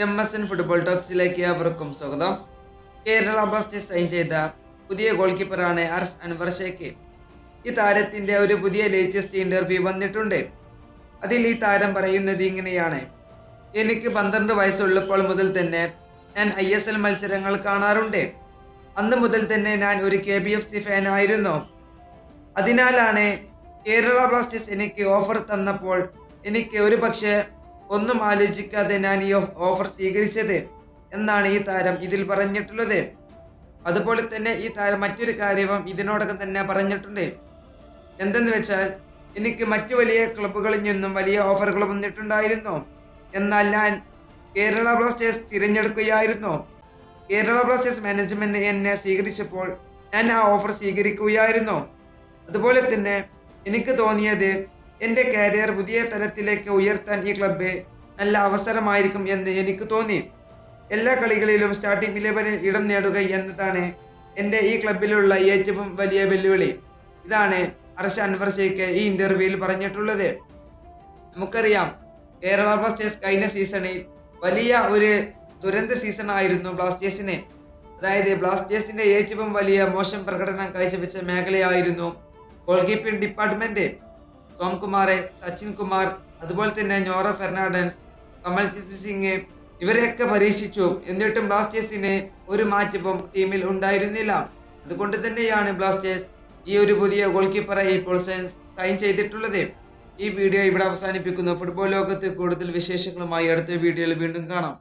M S N football ടോക്സിലേക്ക് അവർക്കും സ്വാഗതം. കേരള ബ്ലാസ്റ്റേഴ്സ് സൈൻ ചെയ്ത പുതിയ ഗോൾ കീപ്പറാണ് അർഷ് അൻവർ ഷേഖ്. ഈ താരത്തിന്റെ ഒരു പുതിയ ലേറ്റസ്റ്റ് ഇന്റർവ്യൂ വന്നിട്ടുണ്ട്. അതിൽ ഈ താരം പറയുന്നത് ഇങ്ങനെയാണ്. എനിക്ക് പന്ത്രണ്ട് വയസ്സുള്ളപ്പോൾ മുതൽ തന്നെ ഞാൻ ഐ എസ് എൽ മത്സരങ്ങൾ കാണാറുണ്ട്. അന്ന് മുതൽ തന്നെ ഞാൻ ഒരു K B F C fan ആയിരുന്നു. അതിനാലാണ് കേരള ബ്ലാസ്റ്റേഴ്സ് എനിക്ക് ഓഫർ തന്നപ്പോൾ എനിക്ക് ഒരു പക്ഷേ ഒന്നും ആലോചിക്കാതെ ഞാൻ ഈ ഓഫർ സ്വീകരിച്ചത് എന്നാണ് ഈ താരം ഇതിൽ പറഞ്ഞിട്ടുള്ളത്. അതുപോലെ തന്നെ ഈ താരം മറ്റൊരു കാര്യവും ഇതിനോടകം തന്നെ പറഞ്ഞിട്ടുണ്ട്. എന്തെന്ന് വെച്ചാൽ എനിക്ക് മറ്റു വലിയ ക്ലബ്ബുകളിൽ നിന്നും വലിയ ഓഫറുകൾ വന്നിട്ടുണ്ടായിരുന്നു. എന്നാൽ ഞാൻ കേരള ബ്ലാസ്റ്റേഴ്സ് തിരഞ്ഞെടുക്കുകയായിരുന്നു. കേരള ബ്ലാസ്റ്റേഴ്സ് മാനേജ്മെന്റ് എന്നെ സ്വീകരിച്ചപ്പോൾ ഞാൻ ആ ഓഫർ സ്വീകരിക്കുകയായിരുന്നു. അതുപോലെ തന്നെ എനിക്ക് തോന്നിയത് എന്റെ കരിയർ പുതിയ തലത്തിലേക്ക് ഉയർത്താൻ ഈ ക്ലബ്ബ് നല്ല അവസരമായിരിക്കും എന്ന് എനിക്ക് തോന്നി. എല്ലാ കളികളിലും സ്റ്റാർട്ടിംഗ് ഇലവനിൽ ഇടം നേടുക എന്നതാണ് എന്റെ ഈ ക്ലബിലുള്ള ഏറ്റവും വലിയ വെല്ലുവിളി. ഇതാണ് അർഷ അൻവർ ഷേഖ് ഈ ഇന്റർവ്യൂവിൽ പറഞ്ഞിട്ടുള്ളത്. നമുക്കറിയാം കേരള ബ്ലാസ്റ്റേഴ്സ് കഴിഞ്ഞ സീസണിൽ വലിയ ഒരു ദുരന്ത സീസൺ ആയിരുന്നു ബ്ലാസ്റ്റേഴ്സിന്. അതായത് ബ്ലാസ്റ്റേഴ്സിന്റെ ഏറ്റവും വലിയ മോശം പ്രകടനം കാഴ്ചവെച്ച മേഖലയായിരുന്നു goal keeping department Somkumar Sachin Kumar അതുപോലെ തന്നെ നോറ ഫെർണാണ്ടസ് കമൽജിത് സിംഗ് ഇവരെയൊക്കെ പരീക്ഷിച്ചു. എന്നിട്ടും ബ്ലാസ്റ്റേഴ്സിന് ഒരു മാറ്റവും ടീമിൽ ഉണ്ടായിരുന്നില്ല. അതുകൊണ്ട് തന്നെയാണ് ബ്ലാസ്റ്റേഴ്സ് ഈ ഒരു പുതിയ ഗോൾ കീപ്പറെ ഇപ്പോൾ സൈൻ ചെയ്തിട്ടുള്ളത്. ഈ വീഡിയോ ഇവിടെ അവസാനിപ്പിക്കുന്നു. ഫുട്ബോൾ ലോകത്ത് കൂടുതൽ വിശേഷങ്ങളുമായി അടുത്ത വീഡിയോയിൽ വീണ്ടും കാണാം.